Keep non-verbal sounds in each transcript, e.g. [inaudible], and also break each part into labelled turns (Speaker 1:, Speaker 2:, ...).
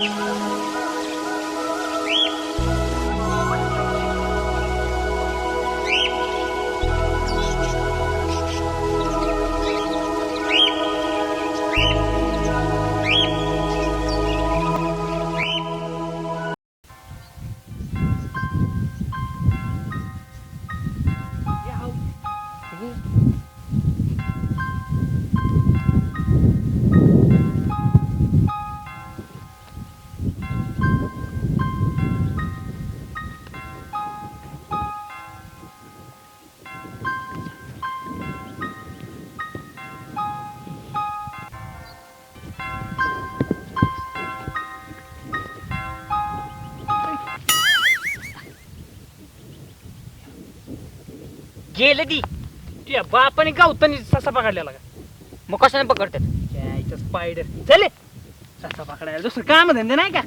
Speaker 1: Música गेलं ती.
Speaker 2: तुझ्या बापाने गावतानी ससा पकडलेला का?
Speaker 1: मग कशाने पकडतात?
Speaker 2: स्पायडर चले ससा पकडायला दुसरं काम धंदे नाही का?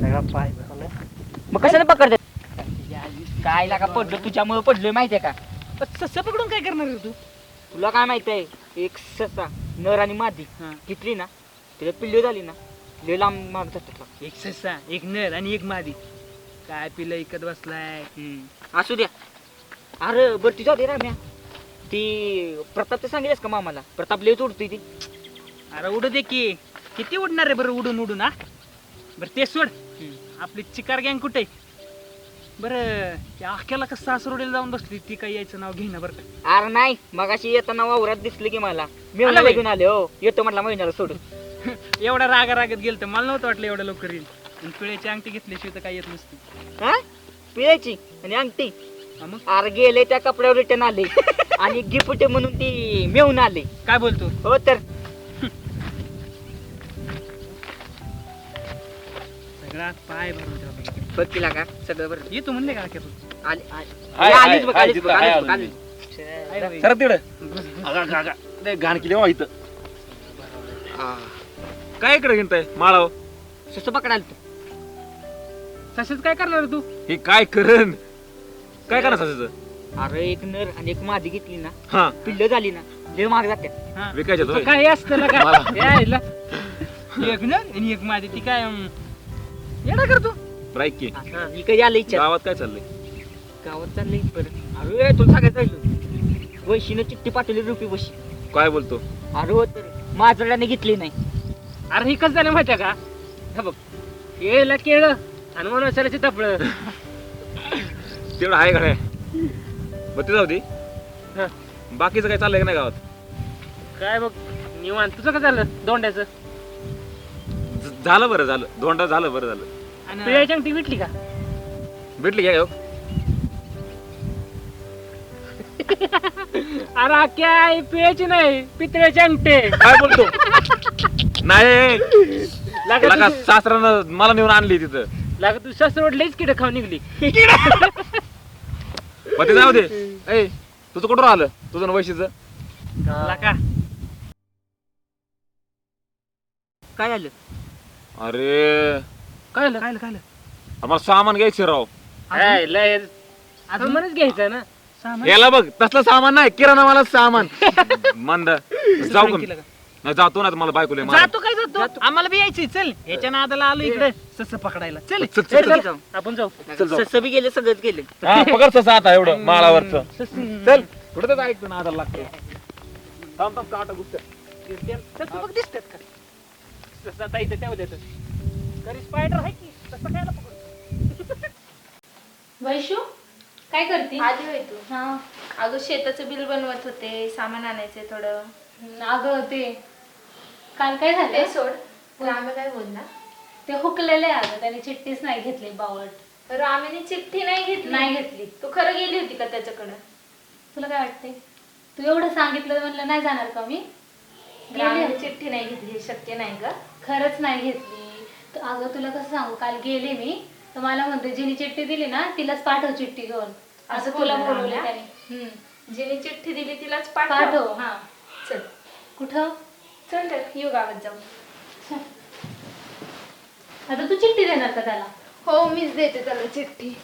Speaker 2: सगळा पाय.
Speaker 1: मग कशाने पकडतात? काय लागा पडलो? तुझ्यामुळे पडलोय माहितीये का?
Speaker 2: पण ससा पकडून काय करणार रे तू?
Speaker 1: तुला काय माहीत आहे एक ससा नर आणि मादी
Speaker 2: हा.
Speaker 1: घेतली ना त्याच्यात पिल्ली झाली ना लय लांब माग जातात.
Speaker 2: एक ससा एक नर आणि एक मादी. काय पिलं इकत बसलाय?
Speaker 1: असू द्या. अरे बरं ती जाऊ दे राम्या ती प्रताप ते सांगितलंस का मामाला? प्रताप लय उडतोय ती.
Speaker 2: अरे उडू दे की. किती उडणार रे बरं उडून उडून हा? बरं ते सोड. आपली चिकार गँग कुठे? बरं त्या आख्याला कसं सासरोडीला जाऊन बसली? ती काही यायचं नाव घेणं बरं का?
Speaker 1: अरे नाही. मगाशी येताना वावरात दिसले की मला. मी
Speaker 2: आला
Speaker 1: उन्हाला
Speaker 2: बाई.
Speaker 1: घेऊन आले हो. येतो म्हटलं महिन्याला सोडून. [laughs]
Speaker 2: एवढा रागा रागत गेलं तर मला नव्हतं वाटलं एवढं लवकर येईल. आणि पिळ्याची अंगठी घेतल्याशिवाय तर काही येत नसती.
Speaker 1: हा? पिळायची आणि अंगठी?
Speaker 2: हा मग?
Speaker 1: अरे गेले त्या कपड्यावर रिटर्न आले. [laughs] आणि गिफ्ट म्हणून ती मिळून आले.
Speaker 2: काय बोलतो?
Speaker 1: हो तर.
Speaker 2: सगळा पाय भरून.
Speaker 1: बघ तिला का? सगळं बरं
Speaker 2: ये तू म्हणले का आख्या तू
Speaker 1: आली आली.
Speaker 3: हाय,
Speaker 1: आलीच बघ
Speaker 3: हाय,
Speaker 1: आलीच बघ
Speaker 3: हाय,
Speaker 1: आलीच बघ
Speaker 3: हाय,
Speaker 1: आलीच
Speaker 2: आहे बाई.
Speaker 3: सर तिकडे. अगा अगा अगा लय घाण केली हो इथं. काय इकडे घेताय माळाव
Speaker 1: सुस पकडाल तू.
Speaker 2: तसंच काय करणार तू?
Speaker 3: हे काय करण? काय करणार सासूचं?
Speaker 1: अरे एक नर आणि एक मादी घेतली ना.
Speaker 3: हा.
Speaker 1: पिल्ल झाली ना. लय महाग जाते
Speaker 2: हा.
Speaker 3: विकायचं
Speaker 2: काय असतं ना
Speaker 3: मला.
Speaker 2: का यायला. एक ना आणि एक माझी ती काय अं, येणार कर तू.
Speaker 3: ब्राईक की.
Speaker 1: ही कधी आलं इच्छा?
Speaker 3: गावात काय चाललंय?
Speaker 1: गावात चाललंय परत अरे तुला सांगायचं राहिलो. वैशीनं चिठ्ठी पाठवली रुपये वशी.
Speaker 3: काय बोलतो?
Speaker 1: अरे हो तर माजरड्याने घेतली नाही.
Speaker 2: अरे ही कसं झालं माहितीये का? हे बघ. केळं केळं आणि मनोसाल्याचे तपळ
Speaker 3: तेवढं आहे काय बरं ते जाऊ दे.
Speaker 2: हा.
Speaker 3: बाकीचं काय चाललंय का नाही गावात?
Speaker 2: काय बघ निवांत. तुझं काय झालं दोंड्याचं
Speaker 3: झ- झालं बरं झालं. धोंडा झालं बरं झालं.
Speaker 2: पिळ्याची अंगठी भेटली का?
Speaker 3: भेटली काय? [laughs]
Speaker 2: अरे काय? पिळ्याची नाही. पितळ्याची अंगठे.
Speaker 3: काय बोलतो? [laughs] नाही. का सासऱ्यानं मला नेऊन आणली तिथं.
Speaker 2: लागत तू शस्त्र लईच किड खाऊन निघली.
Speaker 3: मग ते जाऊ दे. [laughs] ए तुझं कुठं आलं तुझं वैशीचं?
Speaker 2: लाका.
Speaker 1: काय झालं?
Speaker 3: अरे.
Speaker 2: काय काय काय
Speaker 3: आम्हाला सामान घ्यायचं राव.
Speaker 2: लय आता मनच घ्यायचं ना. सामान?
Speaker 3: याला बघ तसलं सामान नाही किराणा मला सामान. [laughs] मंद. जाऊ का? नाही जातो ना मला बायकोले.
Speaker 2: जातो काय जातो. आम्हाला बी यायचंय. चल ह्याच्या नादाला आलो इकडे. सस पकडायला. चल
Speaker 3: चल, चल,
Speaker 2: आपण जाऊ.
Speaker 3: चल, जाऊ.
Speaker 1: सस बी गेले सगळंच गेले.
Speaker 3: हा, पकड तसं आता एवढं माळावरच.
Speaker 2: सस-
Speaker 3: चल कुठं तर ऐकतो ना आधार लागतो थांब थांब काटा गुस्त
Speaker 2: सस बघ दिसतात का? सस आता इथे ठेवले तर घरी स्पायडर आहे की? तसं काय पकड
Speaker 4: वैशू काय करते?
Speaker 5: आली होय तू.
Speaker 4: हा.
Speaker 5: अगं शेताचं बिल बनवत होते सामान आणायचंय थोडं.
Speaker 4: अगं ते काल काय
Speaker 5: ते
Speaker 4: झालं
Speaker 5: सोड रामे काय बोलला.
Speaker 4: ते हुकलेले अगं त्याने चिठ्ठीच नाही घेतली बावट.
Speaker 5: रामेने चिठ्ठी नाही घेतली.
Speaker 4: नाही घेतली.
Speaker 5: तू खरं गेली होती का त्याच्याकडे?
Speaker 4: तुला काय वाटते तू एवढं सांगितलं म्हणलं नाही जाणार का मी? गेली
Speaker 5: रामेने चिठ्ठी नाही घेतली हे शक्य नाही का?
Speaker 4: खरंच नाही घेतली. तर अगं तुला कसं सांगू? काल गेले मी. तर मला म्हणते जिने चिठ्ठी दिली ना तिलाच पाठव चिठ्ठी घेऊन. असं
Speaker 5: असं
Speaker 4: तुला
Speaker 5: बोलला
Speaker 4: बोलवलं? त्याने. हम्म.
Speaker 5: जिने चिठ्ठी दिली तिलाच पाठव.
Speaker 4: पाठव हा.
Speaker 5: चल.
Speaker 4: कुठं?
Speaker 5: चल तर येऊ गावात जाऊ. [laughs]
Speaker 4: आता तू चिठ्ठी देणार का त्याला?
Speaker 5: हो मीच देते त्याला चिठ्ठी.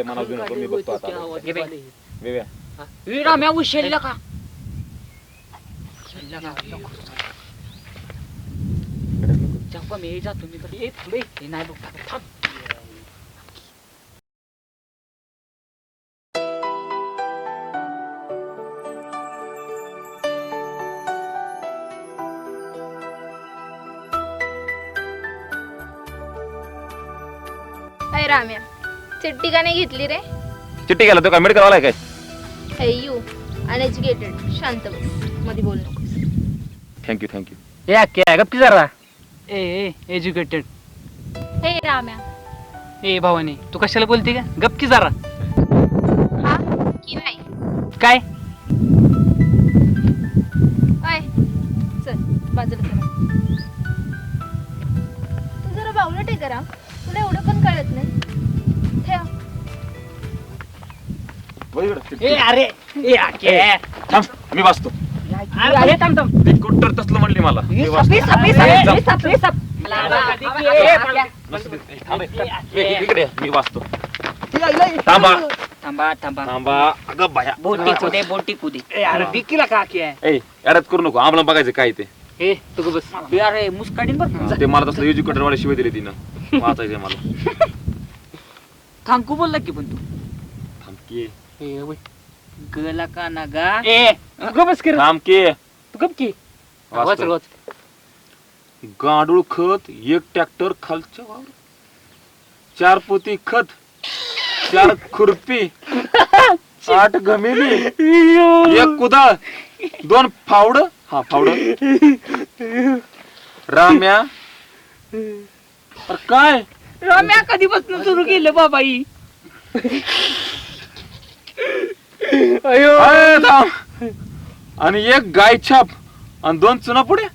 Speaker 3: आपल्या मनावर घेऊ नको मी बघतो आता
Speaker 1: घे बे.
Speaker 3: वेव्या
Speaker 1: ए, राम्या उशेलीला का उशेलीला का? जाऊ का मी जातो मी तर. ए, थांब ए. ए, नाही बघ थांब.
Speaker 5: चिट्टी का नाही घेतली रे?
Speaker 3: चिठ्ठी गेला तो वाला आहे काय
Speaker 5: हे यू अनएज्युकेटेड शांत बस. मध्ये बोल. नकोस
Speaker 3: थँक्यू थँक्यू
Speaker 2: ए अक्के गप्पी जरा. ए ए एज्युकेटेड
Speaker 4: हे राम्या.
Speaker 2: ए भावानी तू कशाला बोलते का? गपकी जरा.
Speaker 5: हा? की नाही?
Speaker 2: काय?
Speaker 5: अय चल बाजूला चला. तू जरा बावलट आहे करा तुला एवढं पण कळत नाही.
Speaker 2: ए अरे ए अक्के
Speaker 3: थांब मी वाचतो.
Speaker 2: अरे थांब थांब.
Speaker 3: ती कुठं तसलं म्हणली मला? मी वाचतो. नसू दे. थांब, ए. ए, इकडे ये, मी वाचतो. थांबा.
Speaker 1: थांबा थांबा.
Speaker 3: थांबा. अगं बाया.
Speaker 1: बोटी कुदे बोटी कुदे.
Speaker 2: ए अरे का अक्के
Speaker 3: ए अडत करू नको. आम्हाला बघायचं काय ते.
Speaker 2: ए तू बस.
Speaker 1: ए, अरे मुस्काडीन बघ.
Speaker 3: ते मला तसलं एज्युकेटर वाले शिवाय दिले तिनं. वाचायचंय मला.
Speaker 1: थांकू बोलला की पण तू.
Speaker 3: थांब की
Speaker 2: ए वय.
Speaker 1: गला का ना गा
Speaker 2: ए कर
Speaker 3: की
Speaker 2: तू गप की? वाच
Speaker 3: वाचतो.
Speaker 2: वाच
Speaker 3: गांडूळ खत एक ट्रॅक्टर खालच्या वावर. चार पोती खत चार खुरपी [laughs] आठ घमेली एक कुदाळ दोन फावड. हा फावड. राम्या. अरे काय?
Speaker 1: रम्या कधीपासून सुरू केलं बाबाई?
Speaker 3: अरे थांब. आणि एक गाय छाप आणि दोन चुना पुढे.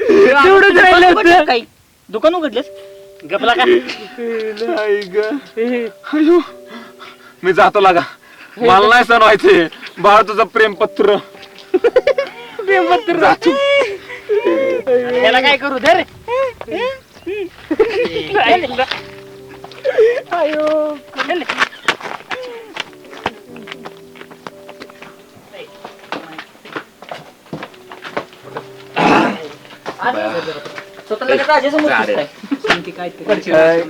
Speaker 1: तेवढंच राहिलं होतं? काही दुकान उघडलंस?
Speaker 2: गपला का?
Speaker 3: नाही ग. अयो. मी जातो लागा. मला नाही सण व्हायचे बाळ तुझं [laughs]
Speaker 2: त्याला काय करू धर.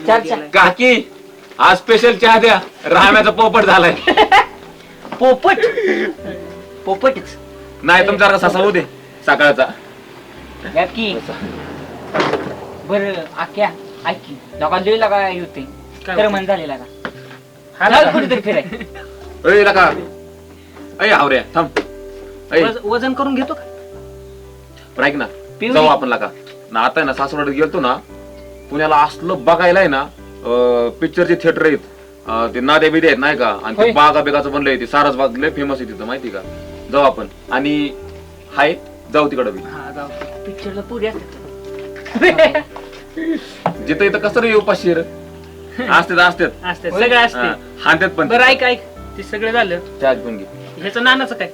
Speaker 1: चार
Speaker 3: काकी आज स्पेशल चहा द्या. राम्याचा पोपट झालाय. [laughs]
Speaker 1: पोपट? पोपटच.
Speaker 3: नाही तुमचा ससा होऊ दे. सकाळचा.
Speaker 1: की? बर आख्या ऐक लगा लय लगा होते
Speaker 2: काय
Speaker 1: तर? मन झालेला का?
Speaker 2: हा
Speaker 1: चल
Speaker 2: ना.
Speaker 1: कुठेतरी फिराय. [laughs]
Speaker 3: अय लका. अय हावऱ्या थांब. अय
Speaker 2: वज- वजन करून घेतो का?
Speaker 3: पण ऐक ना. जाऊ आपण लका. ना आता आहे ना सासवडीत गेलतो ना पुण्याला असलं बघायला आहे ना पिक्चरचे थिएटर आहेत. अं, ते नाद्या बिद्या आहेत नाही का? आणि ते
Speaker 1: होय.
Speaker 3: बागा बेगाचं बनलंय ते सारस बाग लय फेमस आहे तिथं माहिती का? जाऊ आपण. आणि हाय जाऊ तिकडं बी.
Speaker 2: हा जाऊ
Speaker 1: पिक्चरला पुरी असतात
Speaker 3: जिथं इथं कसं रे उपाशी रे असतात. असतात
Speaker 2: असते सगळं असते
Speaker 3: पण.
Speaker 2: बरं ऐक ऐक. ते सगळं झालं.
Speaker 3: चहा घेऊन घे.
Speaker 2: ह्याचं नानाचं काय?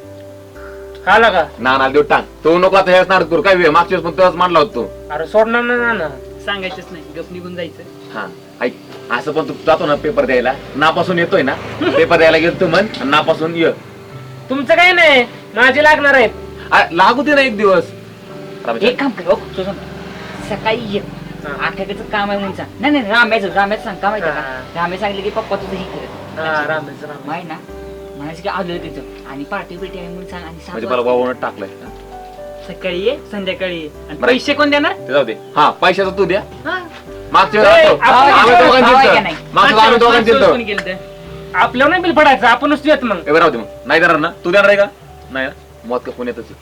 Speaker 2: हाला का?
Speaker 3: नाना देऊ टांग तो नको आता हेच नाटक करू. काय वेळ? मागच्या वेळेस पण तुलाच मांडला होता तो.
Speaker 2: अरे सोडणार ना नाना. सांगायचंच नाही. गप निघून जायचं.
Speaker 3: हा ऐक. असं पण तू जातो ना पेपर द्यायला. नापासून येतोय ना? पेपर द्यायला गेलो तू म्हण आणि नापासून ये.
Speaker 2: तुमचं काय नाही माझे लागणार आहेत.
Speaker 3: अरे, लागू दे ना एक दिवस.
Speaker 1: एक काम कर हो, तुझं सकाळी ये. आठ्याचं काम आहे म्हणून सांग. नाही नाही राम्याचं राम्याचं सांग का माहिती का?
Speaker 2: हा.
Speaker 1: राम्या सांगितलं की पप्पा तुझं हे करत
Speaker 2: हा, रामेच राम
Speaker 1: माहिती ना म्हणायचं की आलं तिथं. आणि पार्टी बिटी आहे म्हणून सांग आणि सांग
Speaker 3: म्हणजे मला वावणं टाकलंय.
Speaker 2: सकाळी ये संध्याकाळी ये. आणि
Speaker 3: बरं.
Speaker 2: पैसे कोण देणार?
Speaker 3: जाऊ दे. हा पैशाचं तू द्या. मागच्या
Speaker 2: ए, आपण-
Speaker 1: आपण- आपण-. आपण-.
Speaker 3: मागच्या आम्ही दोघांनी दिलतं.
Speaker 2: कोणी केलं ते? आपल्यावर नाही बिल पडायचं आपणच देत मग.
Speaker 3: ए, बरं राहू दे मग. नाही देणार ना? तू देणार आहे का? नाही ना? मत का आहे.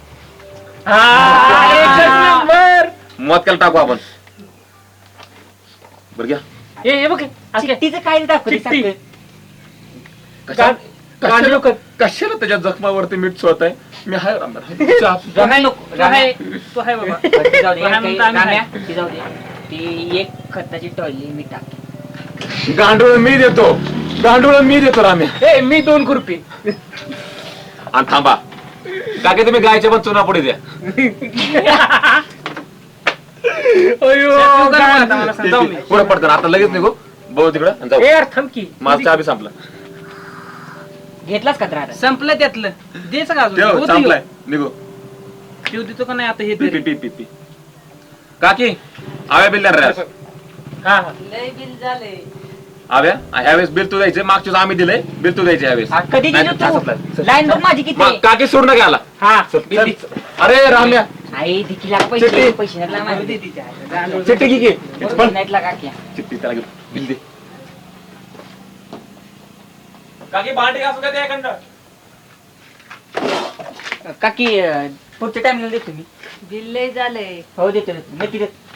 Speaker 2: हा, एकच नंबर.
Speaker 3: मत केला टाकू आपण. बरं घ्या.
Speaker 2: हे हे बघ असं
Speaker 1: चिठ्ठीचं काय दाखवते
Speaker 2: चिठ्ठी.
Speaker 3: कशा-. कशाला त्याच्या जखमावरती मीठ सोडत आहे मी हाय रामदार
Speaker 1: नको
Speaker 2: तू आहे तू आहे बाबा.
Speaker 1: बरं, [laughs] ती जाऊ दे
Speaker 2: आहे
Speaker 1: राम्या,
Speaker 2: आहे.
Speaker 1: ती जाऊ दे. ती एक खताची टॉयली मी टाक
Speaker 3: गांडूळ मी देतो. गांडूळ मी देतो राम्या
Speaker 2: ए मी दोन खुरपी.
Speaker 3: आणि थांबा. काकी तुम्ही गायच्या पण चुना पुढे द्या. पुढे पडतं आता लगेच निघू. बघू तिकडं आणि जाऊ.
Speaker 2: ए, यार, थांब की.
Speaker 3: माझा चहा बी संपला.
Speaker 1: घेतलाच का तर आता?
Speaker 2: संपलं त्यातलं. द्यायचं का अजून.
Speaker 3: ठेव
Speaker 2: होतं
Speaker 3: संपलाय. निघू.
Speaker 2: ह्यो. ठेव देतो का नाही आता हे
Speaker 3: पी पी
Speaker 2: तरी?
Speaker 3: पी पी पी काकी आव्या बिल द्या रे आज.
Speaker 2: हा हा.
Speaker 3: आव्या ह्यावेळेस बिल तू द्यायचे मागच्या आम्ही दिलंय बिल तू द्यायचे ह्यावेळेस
Speaker 1: कधी दिली तू. लाईन बघ माझी किती
Speaker 3: मग. काकी सोड ना घ्याला
Speaker 2: हा
Speaker 3: चल. अरे राम्या
Speaker 1: आई दिकीला पैसे
Speaker 3: चिठ्ठी.
Speaker 1: पैसे नाही लागला माझे.
Speaker 3: चिठ्ठी घे की.
Speaker 1: पैसे नाहीत लागा की.
Speaker 3: चिठ्ठी त्याला घे. बिल दे
Speaker 2: काकी भांडी घासून.
Speaker 1: काकी अं, पुढच्या टाइमला देतो मी
Speaker 6: बिल लय झालंय
Speaker 1: हो देतो देतो नक्की देतो